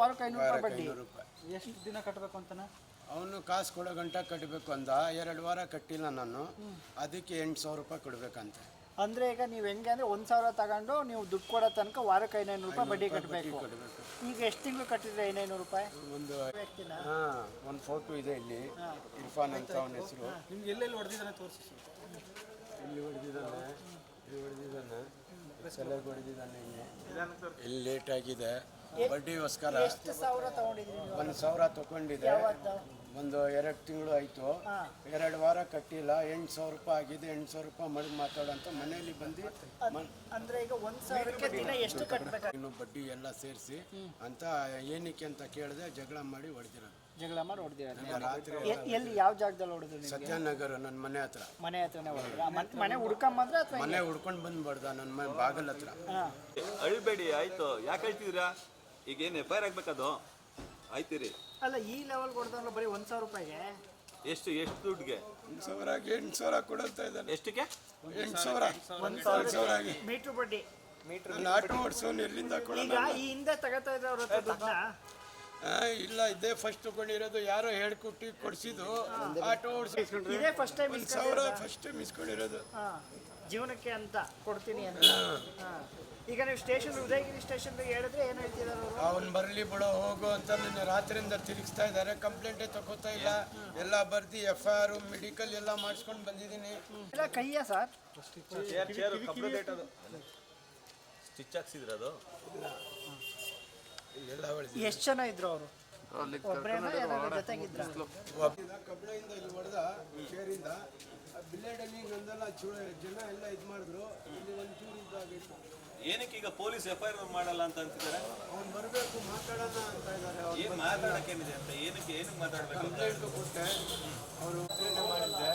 ವಾರಕ್ಕೆ ಐನೂರು ರೂಪಾಯಿ ಬಡ್ಡಿ. ಐನೂರು ರೂಪಾಯಿ. ಎಷ್ಟು ದಿನ ಕಟ್ಟಬೇಕು ಅಂತನ? ಅವನು ಕಾಸು ಕೊಡೋ ಗಂಟ ಕಟ್ಟಬೇಕು ಅಂದ. ಎರಡು ವಾರ ಕಟ್ಟಿಲ್ಲ ನಾನು. ಅದಕ್ಕೆ ಎಂಟು ಸಾವಿರ ರೂಪಾಯಿ ಕೊಡ್ಬೇಕಂತ. ಅಂದ್ರೆ ಈಗ ನೀವು ಹೆಂಗೆ ಅಂದ್ರೆ ಒಂದ್ ಸಾವಿರ ತಗೊಂಡು ನೀವು ದುಡ್ಡು ಕೊಡೋ ತನಕ ವಾರಕ್ಕೆ ಐನೂರು ರೂಪಾಯಿ ಬಡ್ಡಿ ಕಟ್ಟಬೇಕು ಕೊಡಬೇಕು ಈಗ ಎಷ್ಟು ತಿಂಗಳು ಕಟ್ಟಿದ್ರೆ ಐನೈನೂರು ರೂಪಾಯಿ? ಒಂದು ವ್ಯಕ್ತಿನ? ಹಾಂ ಒಂದು ಫೋಟೋ ಇದೆ ಇಲ್ಲಿ. ಇರ್ಫಾನ್ ಅಂತ ಅವನ ಹೆಸರು. ನಿಮ್ಗೆ ಎಲ್ಲೆಲ್ಲಿ ಹೊಡೆದಿದ್ದಾನೆ ತೋರಿಸಿ ಇಲ್ಲಿ ಹೊಡೆದಿದ್ದಾನೆ. ಇಲ್ಲಿ ಹೊಡೆದಿದ್ದಾನೆ. ಸೆಲೆಗೆ ಹೊಡೆದಿದ್ದಾನೆ ಇಲ್ಲಿ. ಇಲ್ಲಿ ಲೇಟ್ ಆಗಿದೆ. ಬಡ್ಡಿಗೋಸ್ಕರ ಎಷ್ಟು ಸಾವಿರ ತಗೊಂಡಿದ್ರಿ ನೀವು? ಒಂದು ಸಾವಿರ ತಗೊಂಡಿದೆ ಯಾವತ್ತು? ಒಂದು ಎರಡು ತಿಂಗಳು ಆಯಿತು. ಎರಡು ವಾರ ಕಟ್ಟಿಲ್ಲ. ಎಂಟು ಸಾವಿರ ರೂಪಾಯಿ ಆಗಿದೆ. ಎಂಟು ಸಾವಿರ ರೂಪಾಯಿ ಮಡಗಿ ಮಾತಾಡಂತ ಮನೆಯಲ್ಲಿ ಬಂದು ಅಂದ್ರೆ ಈಗ ಒಂದ್ ಸಾವಿರಕ್ಕೆ ದಿನ ಎಷ್ಟು ಕಟ್ಬೇಕು? ಇನ್ನು ಬಡ್ಡಿ ಎಲ್ಲ ಸೇರಿಸಿ ಅಂತ ಏನಕ್ಕೆ ಅಂತ ಕೇಳಿದೆ. ಜಗಳ ಮಾಡಿ ಹೊಡೆದಿರೋದು. ಜಗಳ ಮಾಡಿ ಹೊಡೆದಿರ ರಾತ್ರಿ ಎಲ್ಲಿ ಯಾವ ಜಾಗದಲ್ಲಿ ಹೊಡೆದ್ರು ನೀವು ಸತ್ಯನಗರ ನನ್ನ ಮನೆ ಹತ್ರ. ಮನೆ ಹತ್ರನೇ ಹೊಡೆದ್ರ ಮನೆ ಹುಡ್ಕೊಂಬಂದ್ರೆ ಅಥವಾ ಮನೆ ಹುಡ್ಕೊಂಡು ಬಂದು ಬಡ್ದ ನನ್ನ ಮನೆ ಬಾಗಲ್ ಹತ್ರ. ಹಾ. ಅಳ್ಬೇಡಿ ಆಯ್ತು. ಯಾಕೆ ಅಳ್ತಿದ್ದೀರಾ? ಈಗ ಏನು ಎಫ್ ಐ ಆರ್ ಆಗ್ಬೇಕದು? ಆಯ್ತೀರಿ. ಅಲ್ಲ ಈ ಲೆವೆಲ್ ಕೊಡ್ತಾರಲ್ಲ ಬರೀ ಒಂದ್ ಸಾವಿರ ರೂಪಾಯಿಗೆ? ಎಷ್ಟು ಎಷ್ಟು ದುಡ್ಡಿಗೆ? ಎಂಟು ಸಾವಿರ ಎಂಟು ಸಾವಿರ ಕೊಡುತ್ತಾ ಇದ್ದಾನೆ. ಎಷ್ಟಕ್ಕೆ? ಎಂಟು ಸಾವಿರ. ಒಂದು ಸಾವಿರ. ಆಗಿ ಮೀಟ್ರ್ ಬಡ್ಡಿ. ನಾನು ಆಟೋ ಓಡಿಸೋನು ಎಲ್ಲಿಂದ ಕೊಡೋಣ? ಈಗ ಈ ಹಿಂದೆ ತಗೋತಾ ಇದ್ರೆ ಅವ್ರ ಹತ್ರ ದುಡ್ಡನ್ನ? ಆ, ಇಲ್ಲ ಇದೇ ಫಸ್ಟ್ ತಗೊಂಡಿರೋದು ಯಾರೋ ಹೇಳ್ಕೊಟ್ಟು ಕೊಡ್ಸಿದ್ದು. ಆಟೋ ಓಡಿಸೋ ಇದೇ ಫಸ್ಟ್ ಟೈಮ್ ಒಂದು ಸಾವಿರ ಫಸ್ಟ್ ಮಿಸ್ಕೊಂಡಿರೋದು ಹಾ. ಜೀವನಕ್ಕೆ ಅಂತ ಕೊಡ್ತೀನಿ ಅಂತ. ಹಾ. ಈಗ ನೀವು ಸ್ಟೇಷನ್ ಉದಯಗಿರಿ ಸ್ಟೇಷನ್ ಹೇಳಿದ್ರೆ ಏನು ಹೇಳ್ತಿದ್ದಾರೆ ಅವರು? ಅವನ್ ಬರ್ಲಿ ಬಿಡೋ ಹೋಗು ಅಂತ ನಿನ್ನ ರಾತ್ರಿಯಿಂದ ತಿರುಗಿಸ್ತಾ ಇದ್ದಾರೆ. ಕಂಪ್ಲೇಂಟೇ ತಗೋತಾ ಇಲ್ಲ. ಎಲ್ಲ ಬರ್ದಿ ಎಫ್ ಐ ಆರ್ ಮೆಡಿಕಲ್ ಎಲ್ಲ ಮಾಡಿಸ್ಕೊಂಡು ಬಂದಿದ್ದೀನಿ. ಇಲ್ಲ ಕೈಯ ಸರ್? ಸ್ಟಿಚ್ ಹಾಕ್ಸಿದ್ರ ಅದು? ಎಲ್ಲ ಎಷ್ಟು ಜನ ಇದ್ರು ಅವರು? ಜೊತೆಗಿದ್ರ? ಕಬ್ಬಳಿಂದ ಇಲ್ಲಿ ಹೊಡೆದ ಶೇರಿಂದ ಬಿಲ್ಲೆಡಲ್ಲಿ ನಂದೆಲ್ಲ ಚೂರ ಜನ ಎಲ್ಲ ಇದು ಮಾಡಿದ್ರು. ಇಲ್ಲಿ ಒಂದು ಚೂರು ಇದ್ದಾಗಿತ್ತು ಏನಕ್ಕೆ ಈಗ ಪೊಲೀಸ್ ಎಫ್ ಐ ಆರ್ ಮಾಡಲ್ಲ ಅಂತ ಅಂತಿದ್ದಾರೆ? ಅವ್ನು ಬರಬೇಕು ಮಾತಾಡೋಣ ಅಂತ ಇದ್ದಾರೆ ಏನು ಏನ್ ಮಾತಾಡಕ್ಕೇನಿದೆ ಅಂತ ಏನಕ್ಕೆ ಏನಕ್ಕೆ ಮಾತಾಡ್ಬೇಕು ಕಂಪ್ಲೇಂಟ್ ಕೊಟ್ಟೆ. ಅವರು ಮಾಡಿದ್ದೆ.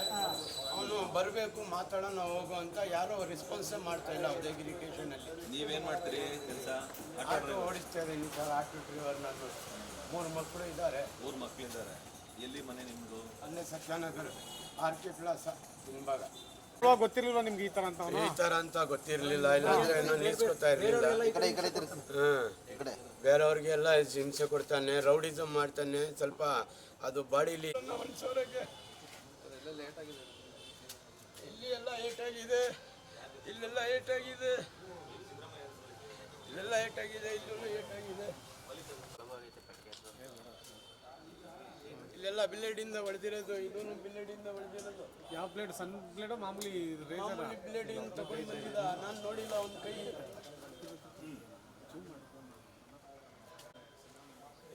ಅವನು ಬರಬೇಕು ಮಾತಾಡೋಣ ಹೋಗು ಅಂತ ಯಾರೋ ರೆಸ್ಪಾನ್ಸೇ ಮಾಡ್ತಾ ಇಲ್ಲ ಉದಯಗಿರಿ ಸ್ಟೇಷನಲ್ಲಿ ನೀವೇನು ಮಾಡ್ತೀರಿ ಕೆಲಸ? ಆಟೋ ಓಡಿಸ್ತಾ ಇದ್ದೀನಿ ಸರ್ ಆಟೋ ಡ್ರೈವರ್ ನಾನು. ಮೂರು ಮಕ್ಕಳು ಇದ್ದಾರೆ. ಮೂರು ಮಕ್ಳಿದ್ದಾರೆ ಎಲ್ಲಿ ಮನೆ ನಿಮ್ದು? ಅಲ್ಲೇ ಸತ್ಯಾನಗರ ಆರ್ ಕೆ ಪ್ಲಾಸ ಹಿಂಭಾಗ. ಗೊತ್ತಿರಲಿಲ್ಲ ನಿಮ್ಗೆ ಈ ತರ ಅಂತ ಈ ತರ ಅಂತ ಗೊತ್ತಿರಲಿಲ್ಲ ಇಲ್ಲಾಂದ್ರೆ ನಾನು ನಿಲ್ಸ್ಕೊತಾ ಇರಲಿಲ್ಲ. ಹ್ಮ್ ಬೇರೆಯವ್ರಿಗೆಲ್ಲ ಹಿಂಸೆ ಕೊಡ್ತಾನೆ ರೌಡಿಸಮ್ ಮಾಡ್ತಾನೆ ಸ್ವಲ್ಪ ಅದು ಬಾಡಿಲಿ. ಇಲ್ಲಿ ಎಲ್ಲ ಏಟಾಗಿದೆ. ಇಲ್ಲೆಲ್ಲ ಏಟಾಗಿದೆ. ಇಲ್ಲೆಲ್ಲ ಏಟಾಗಿದೆ. ಇಲ್ಲೂ ಏಟಾಗಿದೆ. ಇಲ್ಲೆಲ್ಲ ಬಿಲ್ಲೆಡಿಂದ ಹೊಡೆದಿರೋದು. ಇದೂ ಬಿಲ್ಲೆಡಿಂದ ಹೊಡೆದಿರೋದು. ಯಾವ ಪ್ಲೇಟ್ ಸಣ್ಣ ಪ್ಲೇಟ್ ಮಾಮೂಲಿ ಮಾಮೂಲಿ ಬ್ಲೇಡಿಂಗ್ ತಗೊಂಡು ಬಂದಿಲ್ಲ. ನಾನು ನೋಡಿಲ್ಲ ಒಂದು ಕೈ.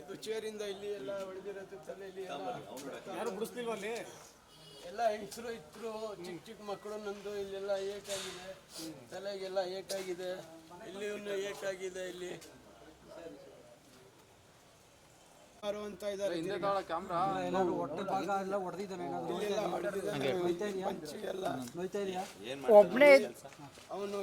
ಇದು ಚೇರಿಂದ ಇಲ್ಲಿ ಎಲ್ಲ ಹೊಡೆದಿರೋದು ತಲೆಯಲ್ಲಿ ಇಲ್ಲಿ ಯಾರು ಬಿಡಿಸ್ಲಿಲ್ವ ಅಲ್ಲಿ? ಎಲ್ಲ ಹೆಂಗಸರು ಇದ್ರು ಚಿಕ್ಕ ಚಿಕ್ಕ ಮಕ್ಕಳು ನಂದು ಇಲ್ಲೆಲ್ಲ ಏಟಾಗಿದೆ ತಲೆಗೆಲ್ಲ ಏಟಾಗಿದೆ ಇಲ್ಲಿ ಏಟಾಗಿದೆ ಇಲ್ಲಿ. ಅವನು